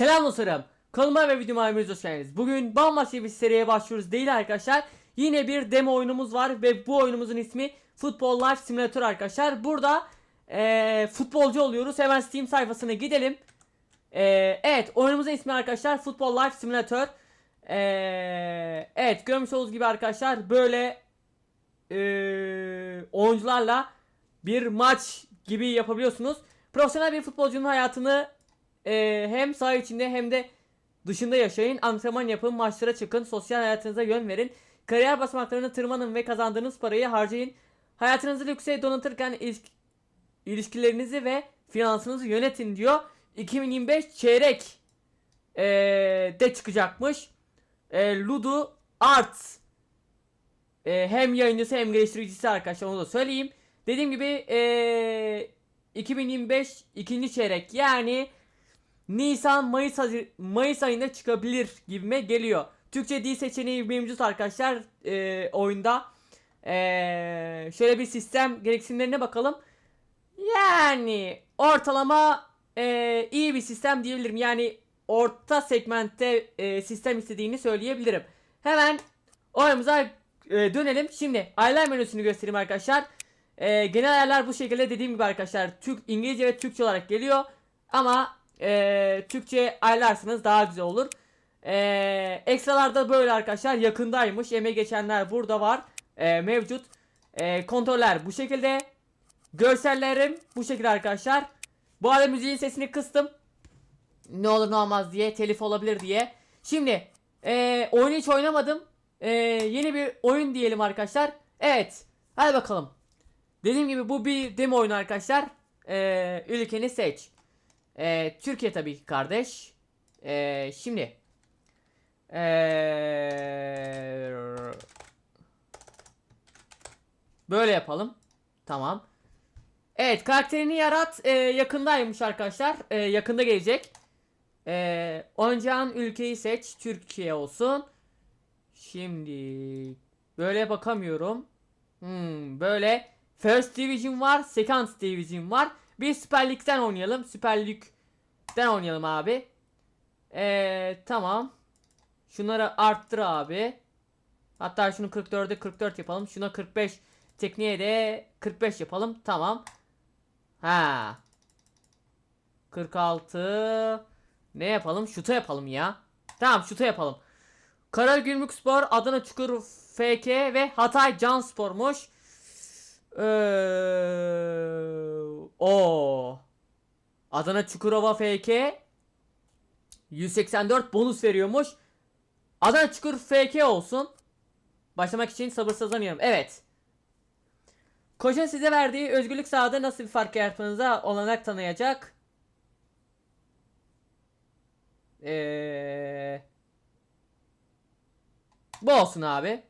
Selam dostlarım. Kanalıma ve videoma hepiniz hoş geldiniz. Bugün bambaşka bir seriye başlıyoruz değil arkadaşlar. Yine bir demo oyunumuz var ve bu oyunumuzun ismi Football Life Simulator arkadaşlar. Burada eee, futbolcu oluyoruz. Hemen Steam sayfasına gidelim. Eee, evet oyunumuzun ismi arkadaşlar Football Life Simulator. Eee, evet görmüş olduğunuz gibi arkadaşlar böyle eee, oyuncularla bir maç gibi yapabiliyorsunuz. Profesyonel bir futbolcunun hayatını e, hem saha içinde hem de dışında yaşayın. Antrenman yapın, maçlara çıkın, sosyal hayatınıza yön verin. Kariyer basamaklarını tırmanın ve kazandığınız parayı harcayın. Hayatınızı lükse donatırken ilişk- ilişkilerinizi ve finansınızı yönetin diyor. 2025 çeyrek e, de çıkacakmış. E, Ludo Arts e, hem yayıncısı hem geliştiricisi arkadaşlar onu da söyleyeyim. Dediğim gibi e, 2025 ikinci çeyrek yani Nisan Mayıs Hazi- Mayıs ayında çıkabilir gibime geliyor. Türkçe dil seçeneği mevcut arkadaşlar e, oyunda. E, şöyle bir sistem gereksinimlerine bakalım. Yani ortalama e, iyi bir sistem diyebilirim. Yani orta segmentte e, sistem istediğini söyleyebilirim. Hemen oyunumuza e, dönelim. Şimdi ayarlar menüsünü göstereyim arkadaşlar. E, genel ayarlar bu şekilde dediğim gibi arkadaşlar. Türk İngilizce ve Türkçe olarak geliyor. Ama e, Türkçe ayarlarsanız daha güzel olur. E, ekstralarda böyle arkadaşlar yakındaymış. Emeği geçenler burada var. E, mevcut. E, kontroller bu şekilde. Görsellerim bu şekilde arkadaşlar. Bu arada müziğin sesini kıstım. Ne olur ne olmaz diye telif olabilir diye. Şimdi e, oyunu hiç oynamadım. E, yeni bir oyun diyelim arkadaşlar. Evet. Hadi bakalım. Dediğim gibi bu bir demo oyunu arkadaşlar. E, ülkeni seç. E, Türkiye tabii ki kardeş. E, şimdi. E, böyle yapalım. Tamam. Evet karakterini yarat e, yakındaymış arkadaşlar. E, yakında gelecek. E, oynayacağın ülkeyi seç. Türkiye olsun. Şimdi böyle bakamıyorum. Hmm, böyle First Division var, Second Division var. Bir Süper Lig'den oynayalım. Süper Lig'den oynayalım abi. Ee, tamam. Şunları arttır abi. Hatta şunu 44'e 44 yapalım. Şuna 45 tekniğe de 45 yapalım. Tamam. Ha. 46 ne yapalım? Şuta yapalım ya. Tamam şuta yapalım. Karagümrük Spor, Adana Çukur FK ve Hatay Can Spor'muş. Ee, o Adana Çukurova FK 184 bonus veriyormuş. Adana Çukur FK olsun. Başlamak için sabırsızlanıyorum. Evet. Koçun size verdiği özgürlük sahada nasıl bir fark yaratmanıza olanak tanıyacak? Eee... Bu olsun abi.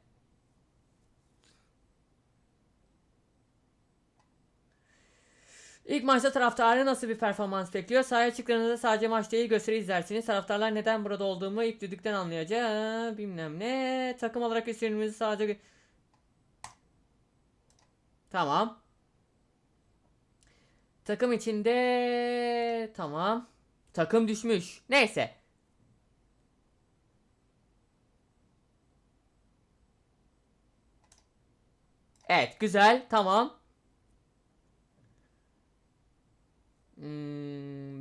İlk maçta taraftarı nasıl bir performans bekliyor? Sahaya çıktığınızda sadece maç değil gösteri izlersiniz. Taraftarlar neden burada olduğumu ilk düdükten anlayacak. Bilmem ne. Takım olarak üstünlüğümüzü sadece... Tamam. Takım içinde... Tamam. Takım düşmüş. Neyse. Evet güzel tamam.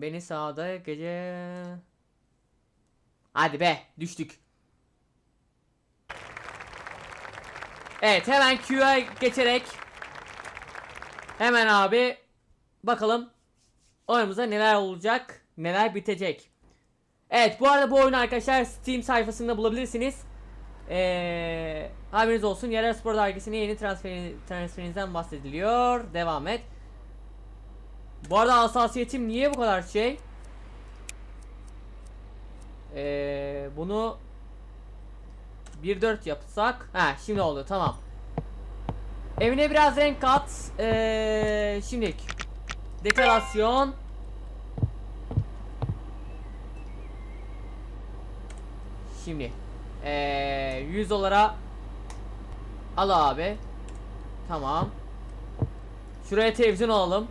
Beni sağda gece... Hadi be düştük. Evet hemen Q'ya geçerek hemen abi bakalım oyunumuzda neler olacak neler bitecek. Evet bu arada bu oyunu arkadaşlar Steam sayfasında bulabilirsiniz. Eee haberiniz olsun. Yerel Spor Dergisi'ne yeni transfer, transferinizden bahsediliyor. Devam et. Bu arada hassasiyetim niye bu kadar şey? Eee bunu 1.4 yapsak. Ha şimdi oldu tamam. Evine biraz renk kat. Eee şimdi dekorasyon. Şimdi ee, 100 dolara al abi. Tamam. Şuraya televizyon alalım.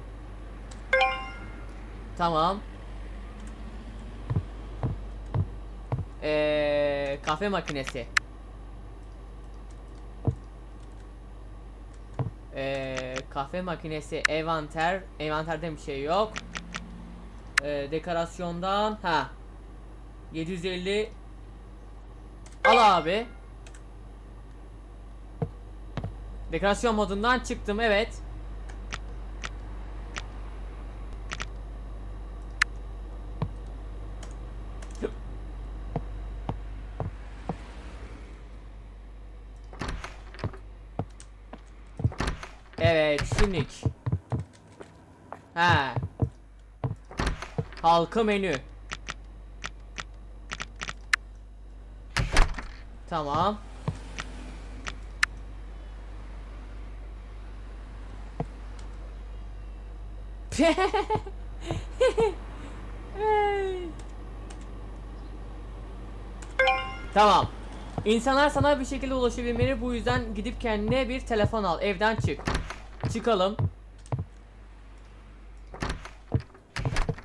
Tamam. Ee, kahve makinesi. Ee, kahve makinesi, envanter. Envanterde bir şey yok. Ee, dekorasyondan ha 750 Al abi. Dekorasyon modundan çıktım evet. Evet şimdilik. Ha. Halka menü. Tamam. tamam. İnsanlar sana bir şekilde ulaşabilmeli bu yüzden gidip kendine bir telefon al evden çık. Çıkalım.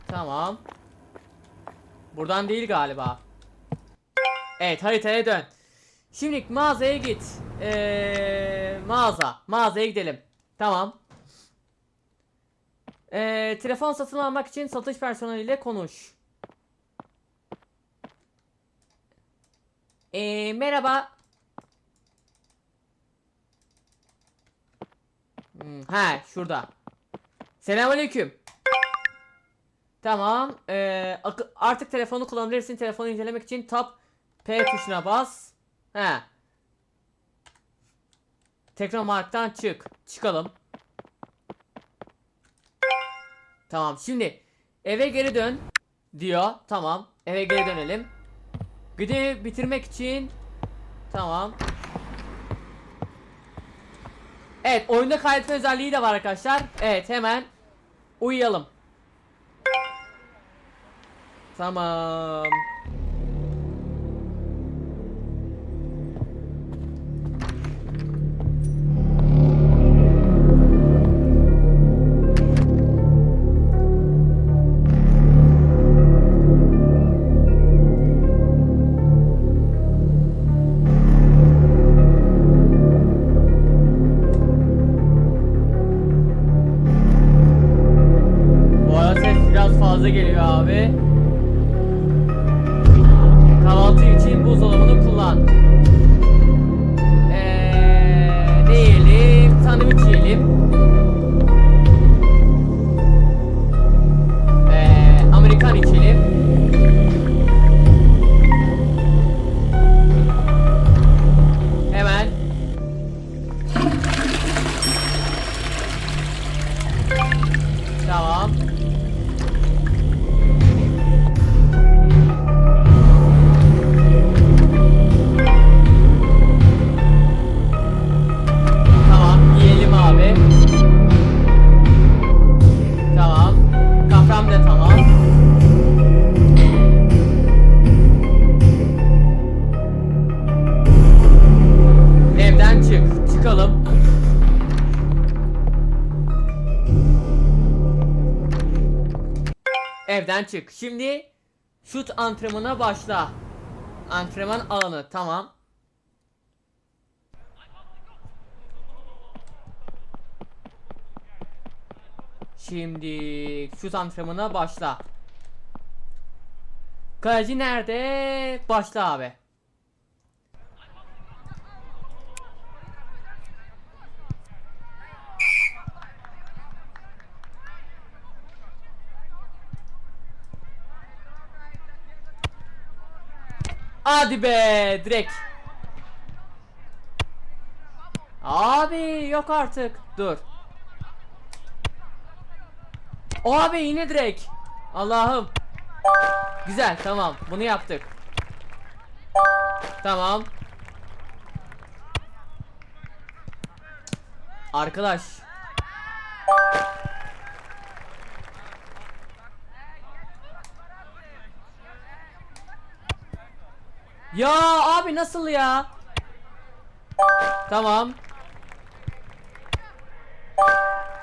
Tamam. Buradan değil galiba. Evet haritaya dön. Şimdi mağazaya git. Ee, mağaza. Mağazaya gidelim. Tamam. Ee, telefon satın almak için satış personeliyle konuş. Ee, merhaba. Hmm, ha şurada. Selamünaleyküm. Tamam. Ee, artık telefonu kullanabilirsin. Telefonu incelemek için tab P tuşuna bas. He. Teknomark'tan çık. Çıkalım. Tamam şimdi eve geri dön diyor. Tamam. Eve geri dönelim. Görevi bitirmek için tamam. Evet oyunda kaydetme özelliği de var arkadaşlar. Evet hemen uyuyalım. Tamam. Geliyor Evden çık. Şimdi şut antrenmanına başla. Antrenman alanı tamam. Şimdi şut antrenmanına başla. Kaleci nerede? Başla abi. Hadi be direkt. Abi yok artık. Dur. Abi yine direkt. Allah'ım. Güzel tamam bunu yaptık. Tamam. Arkadaş. Ya abi nasıl ya? Tamam.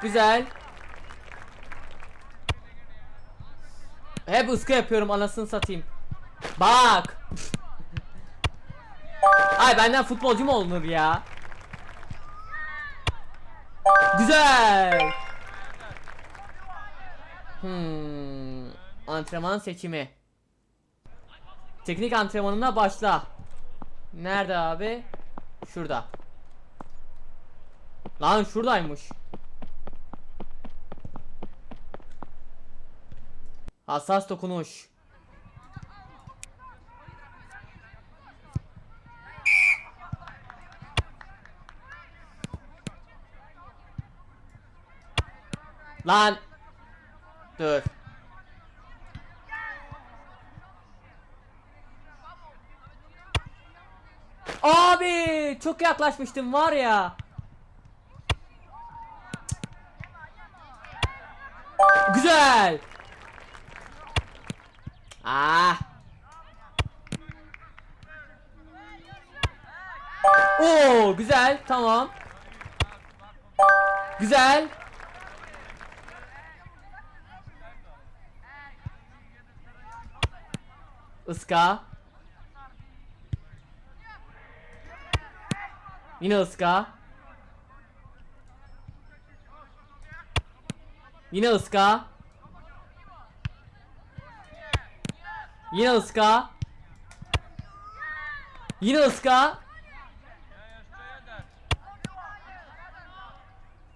Güzel. Hep ıska yapıyorum anasını satayım. Bak. Ay benden futbolcu mu olunur ya? Güzel. Hmm. Antrenman seçimi. Teknik antrenmanına başla. Nerede abi? Şurada. Lan şuradaymış. Hassas dokunuş. Lan. Dur. Abi çok yaklaşmıştım var ya. Güzel. Ah. Oo güzel tamam. Güzel. Iska. Yine ıska. Yine ıska. Yine ıska. Yine ıska.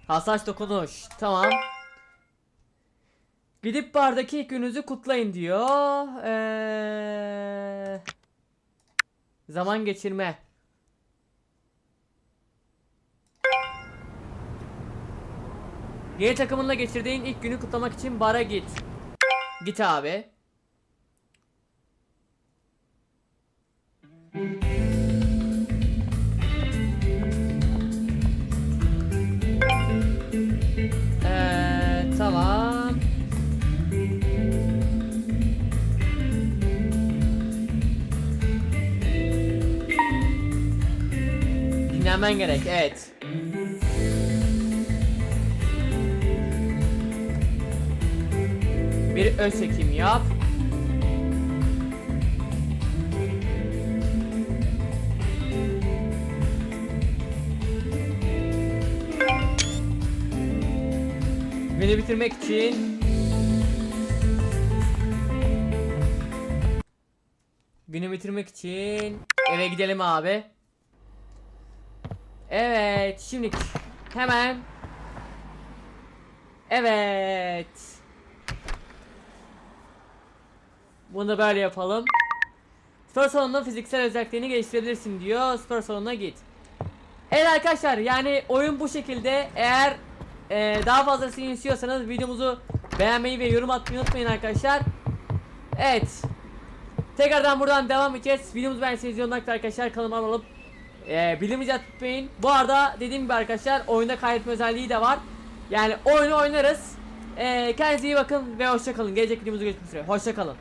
Hassas dokunuş. Tamam. Gidip bardaki ilk gününüzü kutlayın diyor. Ee... Zaman geçirme. Yeni takımınla geçirdiğin ilk günü kutlamak için bara git. Git abi. Ee, tamam. Dinlenmen gerek, evet. Bir ön çekim yap. Beni bitirmek için Günü bitirmek için eve gidelim abi. Evet, şimdi hemen Evet. Bunu böyle yapalım. Spor salonunda fiziksel özelliklerini geliştirebilirsin diyor. Spor salonuna git. Evet arkadaşlar yani oyun bu şekilde. Eğer e, daha fazlasını istiyorsanız videomuzu beğenmeyi ve yorum atmayı unutmayın arkadaşlar. Evet. Tekrardan buradan devam edeceğiz. Videomuzu beğendiyseniz yorum arkadaşlar kanalıma abone olup e, bildirimleri tutmayın. Bu arada dediğim gibi arkadaşlar oyunda kaydetme özelliği de var. Yani oyunu oynarız. E, kendinize iyi bakın ve hoşça kalın. Gelecek videomuzda görüşmek üzere. Hoşça kalın.